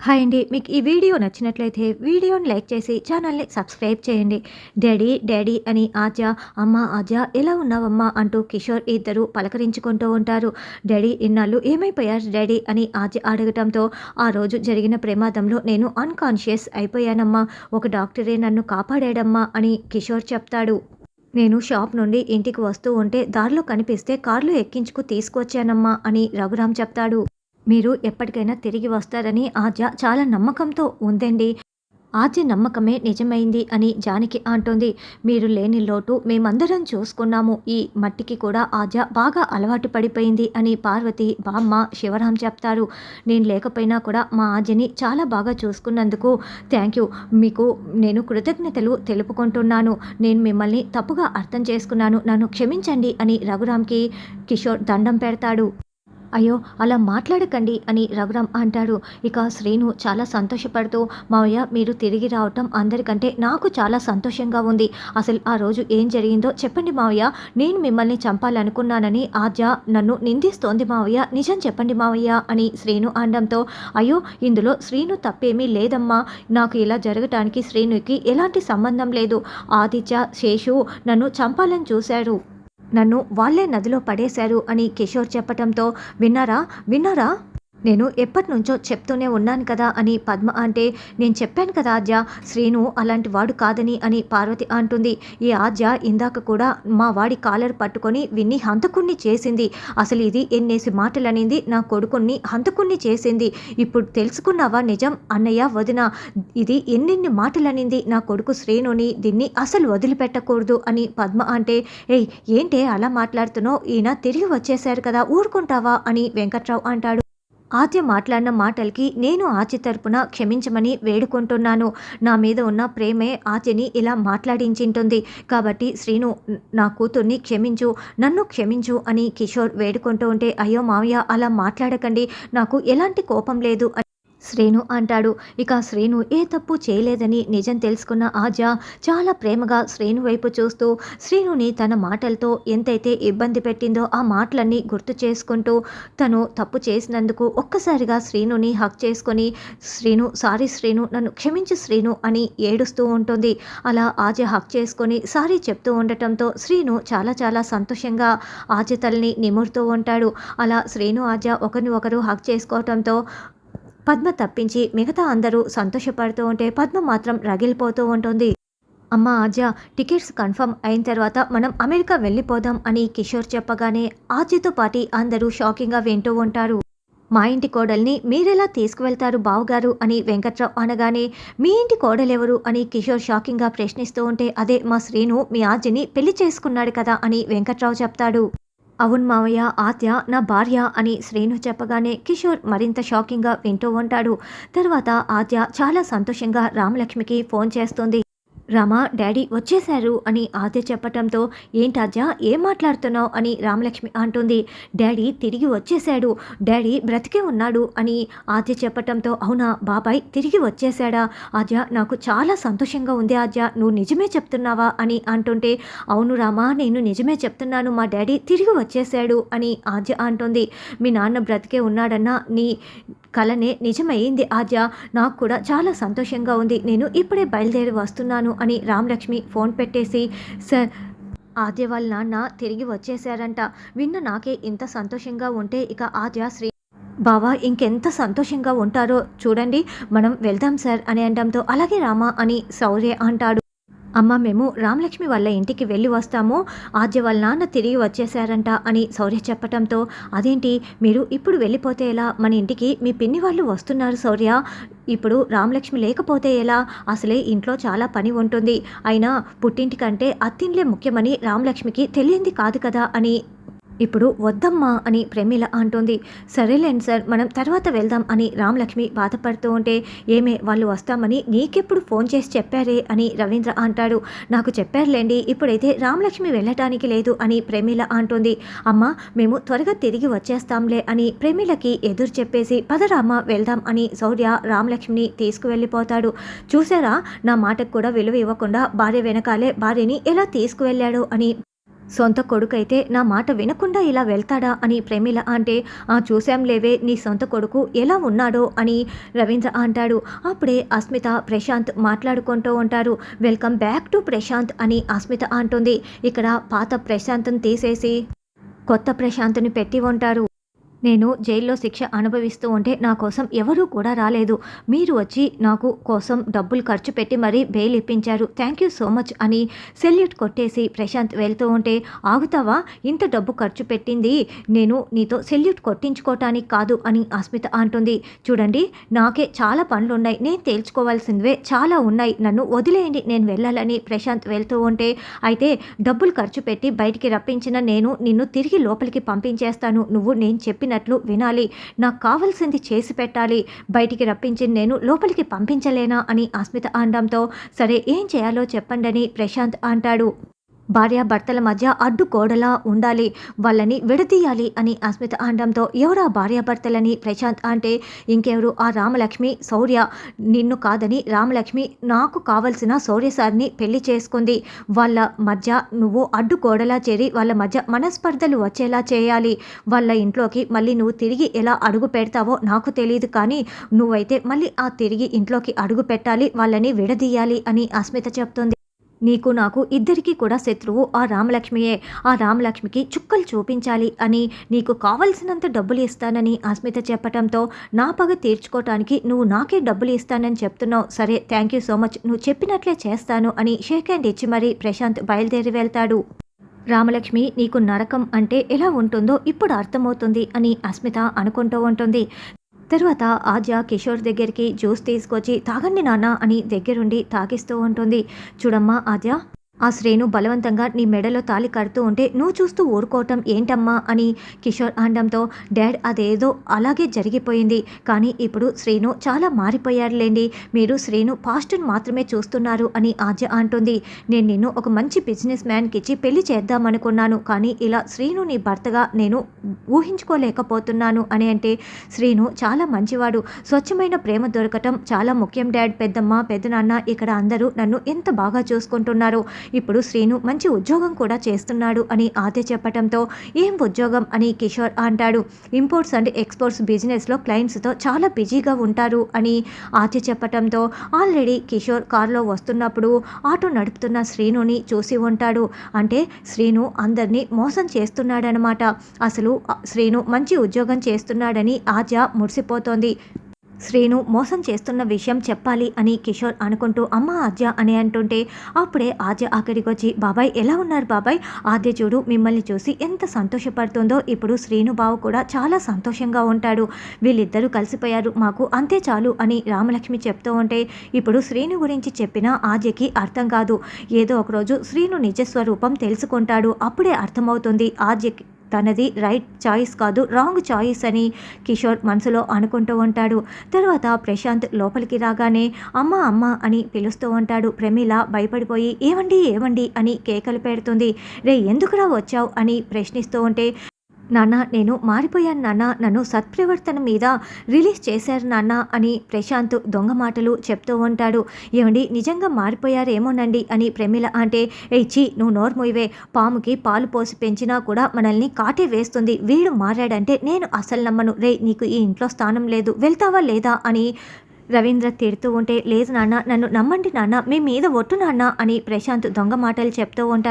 Hi అండి మీకు ఈ వీడియో నచ్చినట్లయితే వీడియోని లైక్ చేసి ఛానల్ని సబ్స్క్రైబ్ చేయండి. డాడీ డాడీ అని ఆజా అమ్మ ఆజా ఎలా ఉన్నావమ్మా అంటూ కిషోర్ ఇద్దరు పలకరించుకుంటూ ఉంటారు. డాడీ ఇన్నాళ్ళు ఏమైపోయారు డాడీ అని ఆజ అడగటంతో ఆ రోజు జరిగిన ప్రమాదంలో నేను అన్కాన్షియస్ అయిపోయానమ్మా. ఒక డాక్టరే నన్ను కాపాడాడమ్మా అని కిషోర్ చెప్తాడు. నేను షాప్ నుండి ఇంటికి వస్తూ ఉంటే దారిలో కనిపిస్తే కార్లో ఎక్కించుకు తీసుకొచ్చానమ్మా అని రఘురామ్ చెప్తాడు. మీరు ఎప్పటికైనా తిరిగి వస్తారని ఆద్య చాలా నమ్మకంతో ఉందండి. ఆద్య నమ్మకమే నిజమైంది అని జానకి అంటోంది. మీరు లేని లోటు మేమందరం చూసుకున్నాము. ఈ మట్టికి కూడా ఆద్య బాగా అలవాటు పడిపోయింది అని పార్వతి బామ్మ శివరాం చెప్తారు. నేను లేకపోయినా కూడా మా ఆద్యని చాలా బాగా చూసుకున్నందుకు థ్యాంక్ యూ. మీకు నేను కృతజ్ఞతలు తెలుపుకుంటున్నాను. నేను మిమ్మల్ని తప్పుగా అర్థం చేసుకున్నాను. నన్ను క్షమించండి అని రఘురామ్కి కిషోర్ దండం పెడతాడు. అయ్యో అలా మాట్లాడకండి అని రఘురామ్ అంటాడు. ఇక శ్రీను చాలా సంతోషపడుతూ మావయ్య మీరు తిరిగి రావటం అందరికంటే నాకు చాలా సంతోషంగా ఉంది. అసలు ఆ రోజు ఏం జరిగిందో చెప్పండి మావయ్య. నేను మిమ్మల్ని చంపాలనుకున్నానని ఆద్య నన్ను నిందిస్తోంది మావయ్య. నిజం చెప్పండి మావయ్య అని శ్రీను అనడంతో అయ్యో ఇందులో శ్రీను తప్పేమీ లేదమ్మా. నాకు ఇలా జరగటానికి శ్రీనుకి ఎలాంటి సంబంధం లేదు. ఆదిత్య శేషు నన్ను చంపాలని చూశాడు నన్ను వాళ్ళే నదిలో పడేశారు అని కిషోర్ చెప్పటంతో విన్నారా? విన్నారా? నేను ఎప్పటి నుంచో చెప్తూనే ఉన్నాను కదా అని పద్మ అంటే నేను చెప్పాను కదా ఆద్య శ్రీను అలాంటి వాడు కాదని అని పార్వతి అంటుంది. ఈ ఆద్య ఇందాక కూడా మా వాడి కాలర్ పట్టుకొని విన్ని హంతకుణ్ణి చేసింది. అసలు ఇది ఎన్నేసి మాటలనింది నా కొడుకుని హంతకుణ్ణి చేసింది. ఇప్పుడు తెలుసుకున్నావా నిజం? అన్నయ్య వదిన ఇది ఎన్నెన్ని మాటలనింది నా కొడుకు శ్రీనుని దీన్ని అసలు వదిలిపెట్టకూడదు అని పద్మ అంటే ఏయ్ ఏంటే అలా మాట్లాడుతున్నావు? ఈయన తిరిగి వచ్చేశారు కదా ఊరుకుంటావా? అని వెంకట్రావు అంటాడు. ఆద్య మాట్లాడిన మాటలకి నేను ఆచి తరపున క్షమించమని వేడుకుంటున్నాను. నా మీద ఉన్న ప్రేమే ఆచిని ఇలా మాట్లాడించింటుంది. కాబట్టి శ్రీను నా కూతుర్ని క్షమించు నన్ను క్షమించు అని కిషోర్ వేడుకుంటూ ఉంటే అయ్యో మావయ్య అలా మాట్లాడకండి. నాకు ఎలాంటి కోపం లేదు శ్రీను అంటాడు. ఇక శ్రీను ఏ తప్పు చేయలేదని నిజం తెలుసుకున్న ఆజ చాలా ప్రేమగా శ్రీను వైపు చూస్తూ శ్రీనుని తన మాటలతో ఎంతైతే ఇబ్బంది పెట్టిందో ఆ మాటలన్నీ గుర్తు చేసుకుంటూ తను తప్పు చేసినందుకు ఒక్కసారిగా శ్రీనుని హక్ చేసుకొని శ్రీను సారీ శ్రీను నన్ను క్షమించు శ్రీను అని ఏడుస్తూ ఉంటుంది. అలా ఆజ హక్ చేసుకొని సారీ చెప్తూ ఉండటంతో శ్రీను చాలా చాలా సంతోషంగా ఆజ తల్లిని నిమురుతూ ఉంటాడు. అలా శ్రీను ఆజ ఒకరిని ఒకరు హక్ చేసుకోవటంతో పద్మ తప్పించి మిగతా అందరూ సంతోషపడుతూ ఉంటే పద్మ మాత్రం రగిలిపోతూ ఉంటుంది. అమ్మ ఆజ్య టికెట్స్ కన్ఫర్మ్ అయిన తర్వాత మనం అమెరికా వెళ్ళిపోదాం అని కిషోర్ చెప్పగానే ఆజ్యతో పాటి అందరూ షాకింగ్గా వింటూ ఉంటారు. మా ఇంటి కోడల్ని మీరెలా తీసుకువెళ్తారు బావగారు అని వెంకట్రావు అనగానే మీ ఇంటి కోడలెవరు అని కిషోర్ షాకింగ్గా ప్రశ్నిస్తూ ఉంటే అదే మా శ్రీను మీ ఆజ్యని పెళ్ళి చేసుకున్నాడు కదా అని వెంకట్రావు చెప్తాడు. అవును మావయ్య ఆత్య నా భార్య అని శ్రీను చెప్పగానే కిషోర్ మరింత షాకింగ్గా వింటూ ఉంటాడు. తర్వాత ఆద్య చాలా సంతోషంగా రామలక్ష్మికి ఫోన్ చేస్తుంది. రామా డాడీ వచ్చేశారు అని ఆద్య చెప్పటంతో ఏంటాద్య ఏం మాట్లాడుతున్నావు? అని రామలక్ష్మి అంటుంది డాడీ తిరిగి వచ్చేశాడు డాడీ బ్రతికే ఉన్నాడు అని ఆద్య చెప్పటంతో అవునా బాబాయ్ తిరిగి వచ్చేశాడా? ఆద్య నాకు చాలా సంతోషంగా ఉంది ఆద్య నువ్వు నిజమే చెప్తున్నావా? అని అంటుంటే అవును రామా నేను నిజమే చెప్తున్నాను మా డాడీ తిరిగి వచ్చేశాడు అని ఆద్య అంటుంది మీ నాన్న బ్రతికే ఉన్నాడన్నా నీ కలనే నిజమైంది ఆద్య. నాకు కూడా చాలా సంతోషంగా ఉంది. నేను ఇప్పుడే బయలుదేరి వస్తున్నాను అని రామలక్ష్మి ఫోన్ పెట్టేసి సార్ ఆద్య వాళ్ళ నాన్న తిరిగి వచ్చేశారంట. విన్న నాకే ఇంత సంతోషంగా ఉంటే ఇక ఆద్య శ్రీ బావా ఇంకెంత సంతోషంగా ఉంటారో చూడండి. మనం వెళ్దాం సార్ అని అనడంతో అలాగే రామా అని శౌర్య అంటాడు. అమ్మ మేము రామలక్ష్మి వాళ్ళ ఇంటికి వెళ్ళి వస్తాము. ఆద్య వాళ్ళ నాన్న తిరిగి వచ్చేశారంట అని శౌర్య చెప్పటంతో అదేంటి? మీరు ఇప్పుడు వెళ్ళిపోతే ఎలా? మన ఇంటికి మీ పిన్ని వాళ్ళు వస్తున్నారు శౌర్య ఇప్పుడు రామలక్ష్మి లేకపోతే ఎలా? అసలే ఇంట్లో చాలా పని ఉంటుంది. అయినా పుట్టింటికంటే అత్తిండ్లే ముఖ్యమని రామలక్ష్మికి తెలియంది కాదు కదా అని ఇప్పుడు వద్దమ్మా అని ప్రమీల అంటోంది. సరేలేండి సార్ మనం తర్వాత వెళ్దాం అని రామలక్ష్మి బాధపడుతూ ఉంటే ఏమే వాళ్ళు వస్తామని నీకెప్పుడు ఫోన్ చేసి చెప్పారే అని రవీంద్ర అంటాడు. నాకు చెప్పారులేండి ఇప్పుడైతే రామలక్ష్మి వెళ్ళటానికి లేదు అని ప్రమీల అంటోంది. అమ్మ మేము త్వరగా తిరిగి వచ్చేస్తాంలే అని ప్రమీలకి ఎదురు చెప్పేసి పదరామ వెళ్దాం అని శౌర్య రామలక్ష్మిని తీసుకువెళ్ళిపోతాడు. చూసారా నా మాటకు కూడా విలువ ఇవ్వకుండా భార్య వెనకాలే భార్యని ఎలా తీసుకువెళ్ళాడు అని సొంత కొడుకైతే నా మాట వినకుండా ఇలా వెళ్తాడా అని ప్రమీల అంటే ఆ చూశాం లేవే నీ సొంత కొడుకు ఎలా ఉన్నాడో అని రవీంద్ర అంటాడు. అప్పుడే అస్మిత ప్రశాంత్ మాట్లాడుకుంటూ ఉంటారు. వెల్కమ్ బ్యాక్ టు ప్రశాంత్ అని అస్మిత అంటుంది. ఇక్కడ పాత ప్రశాంత్ని తీసేసి కొత్త ప్రశాంత్ని పెట్టి ఉంటారు. నేను జైల్లో శిక్ష అనుభవిస్తూ ఉంటే నా కోసం ఎవరూ కూడా రాలేదు. మీరు వచ్చి నాకు కోసం డబ్బులు ఖర్చు పెట్టి మరీ బెయిల్ ఇప్పించారు. థ్యాంక్ యూ సో మచ్ అని సెల్యూట్ కొట్టేసి ప్రశాంత్ వెళ్తూ ఉంటే ఆగుతావా? ఇంత డబ్బు ఖర్చు పెట్టింది నేను నీతో సెల్యూట్ కొట్టించుకోవటానికి కాదు అని అస్మిత అంటుంది. చూడండి నాకే చాలా పనులు ఉన్నాయి నేను తేల్చుకోవాల్సినవే చాలా ఉన్నాయి. నన్ను వదిలేయండి. నేను వెళ్ళాలని ప్రశాంత్ వెళ్తూ ఉంటే అయితే డబ్బులు ఖర్చు పెట్టి బయటికి రప్పించిన నేను నిన్ను తిరిగి లోపలికి పంపించేస్తాను. నువ్వు నేను చెప్పినట్లు వినాలి. నాకు కావలసింది చేసి పెట్టాలి. బయటికి రప్పించి నేను లోపలికి పంపించలేనా అని ఆస్మిత అనడంతో సరే ఏం చేయాలో చెప్పండని ప్రశాంత్ అంటాడు. భార్యాభర్తల మధ్య అడ్డుకోడలా ఉండాలి వాళ్ళని విడదీయాలి అని అస్మిత అనడంతో ఎవరా భార్యాభర్తలని ప్రశాంత్ అంటే? ఇంకెవరు? ఆ రామలక్ష్మి శౌర్య నిన్ను కాదని రామలక్ష్మి నాకు కావలసిన శౌర్య సార్ని పెళ్ళి చేసుకుంది. వాళ్ళ మధ్య నువ్వు అడ్డుకోడలా చేరి వాళ్ళ మధ్య మనస్పర్ధలు వచ్చేలా చేయాలి. వాళ్ళ ఇంట్లోకి మళ్ళీ నువ్వు తిరిగి ఎలా అడుగు పెడతావో నాకు తెలియదు కానీ నువ్వైతే మళ్ళీ ఆ తిరిగి ఇంట్లోకి అడుగు పెట్టాలి వాళ్ళని విడదీయాలి అని అస్మిత చెప్తుంది. నీకు నాకు ఇద్దరికీ కూడా శత్రువు ఆ రామలక్ష్మియే. ఆ రామలక్ష్మికి చుక్కలు చూపించాలి అని నీకు కావలసినంత డబ్బులు ఇస్తానని అస్మిత చెప్పటంతో నా పగ తీర్చుకోవటానికి నువ్వు నాకే డబ్బులు ఇస్తానని చెప్తున్నావు. సరే థ్యాంక్ యూ సో మచ్ నువ్వు చెప్పినట్లే చేస్తాను అని షేక్ హ్యాండ్ ఇచ్చి మరీ ప్రశాంత్ బయలుదేరి వెళ్తాడు. రామలక్ష్మి నీకు నరకం అంటే ఎలా ఉంటుందో ఇప్పుడు అర్థమవుతుంది అని అస్మిత అనుకుంటూ ఉంటుంది. తర్వాత ఆద్య కిషోర్ దగ్గరికి జ్యూస్ తీసుకొచ్చి తాగండి నాన్న అని దగ్గరుండి తాగిస్తూ ఉంటుంది. చూడమ్మా ఆద్య. ఆ శ్రేణు బలవంతంగా నీ మెడలో తాలి కడుతూ ఉంటే నువ్వు చూస్తూ ఊరుకోవటం ఏంటమ్మా అని కిషోర్ అనడంతో డాడ్ అదేదో అలాగే జరిగిపోయింది. కానీ ఇప్పుడు శ్రీను చాలా మారిపోయారులేండి మీరు శ్రీను పాస్ట్ను మాత్రమే చూస్తున్నారు అని ఆద్య అంటుంది. నేను నిన్ను ఒక మంచి బిజినెస్ మ్యాన్కి ఇచ్చి పెళ్ళి చేద్దామనుకున్నాను. కానీ ఇలా శ్రీను నీ భర్తగా నేను ఊహించుకోలేకపోతున్నాను అని అంటే శ్రీను చాలా మంచివాడు. స్వచ్ఛమైన ప్రేమ దొరకటం చాలా ముఖ్యం డాడ్. పెద్దమ్మ పెద్దనాన్న ఇక్కడ అందరూ నన్ను ఎంత బాగా చూసుకుంటున్నారు? ఇప్పుడు శ్రీను మంచి ఉద్యోగం కూడా చేస్తున్నాడు అని ఆద్య చెప్పటంతో ఏం ఉద్యోగం? అని కిషోర్ అంటాడు. ఇంపోర్ట్స్ అండ్ ఎక్స్పోర్ట్స్ బిజినెస్లో క్లయింట్స్తో చాలా బిజీగా ఉంటారు అని ఆద్య చెప్పటంతో ఆల్రెడీ కిషోర్ కారులో వస్తున్నప్పుడు ఆటో నడుపుతున్న శ్రీనుని చూసి ఉంటాడు. అంటే శ్రీను అందరినీ మోసం చేస్తున్నాడనమాట. అసలు శ్రీను మంచి ఉద్యోగం చేస్తున్నాడని ఆద్య మురిసిపోతోంది. శ్రీను మోసం చేస్తున్న విషయం చెప్పాలి అని కిషోర్ అనుకుంటూ అమ్మ ఆద్య అని అంటుంటే అప్పుడే ఆద్య అక్కడికి వచ్చి బాబాయ్ ఎలా ఉన్నారు బాబాయ్? ఆద్య చూడు మిమ్మల్ని చూసి ఎంత సంతోషపడుతుందో ఇప్పుడు శ్రీను బావ కూడా చాలా సంతోషంగా ఉంటాడు. వీళ్ళిద్దరూ కలిసిపోయారు మాకు అంతే చాలు అని రామలక్ష్మి చెప్తూ ఉంటే ఇప్పుడు శ్రీను గురించి చెప్పిన ఆద్యకి అర్థం కాదు. ఏదో ఒకరోజు శ్రీను నిజస్వరూపం తెలుసుకుంటాడు. అప్పుడే అర్థమవుతుంది ఆద్యకి తనది రైట్ చాయిస్ కాదు రాంగ్ చాయిస్ అని కిషోర్ మనసులో అనుకుంటూ ఉంటాడు. తర్వాత ప్రశాంత్ లోపలికి రాగానే అమ్మ అమ్మ అని పిలుస్తూ ఉంటాడు. ప్రమీల భయపడిపోయి ఏమండి ఏమండి అని కేకలు పెడుతుంది. రే ఎందుకురా వచ్చావు? అని ప్రశ్నిస్తూ ఉంటే నాన్న నేను మారిపోయాను నాన్న. నన్ను సత్ప్రవర్తన మీద రిలీజ్ చేశారు నాన్న అని ప్రశాంత్ దొంగ మాటలు చెప్తూ ఉంటాడు. ఏమండి నిజంగా మారిపోయారేమోనండి అని ప్రమిళ అంటే ఇచ్చి నువ్వు నోరు పాముకి పాలు పోసి పెంచినా కూడా మనల్ని కాటే వేస్తుంది. వీడు మారాడంటే నేను అసలు నమ్మను. రే నీకు ఈ ఇంట్లో స్థానం లేదు. వెళ్తావా లేదా? అని రవీంద్ర తిడుతూ ఉంటే లేదు నాన్న నన్ను నమ్మండి నాన్న. మీ మీద ఒట్టు నాన్న అని ప్రశాంత్ దొంగ మాటలు చెప్తూ ఉంటాడు.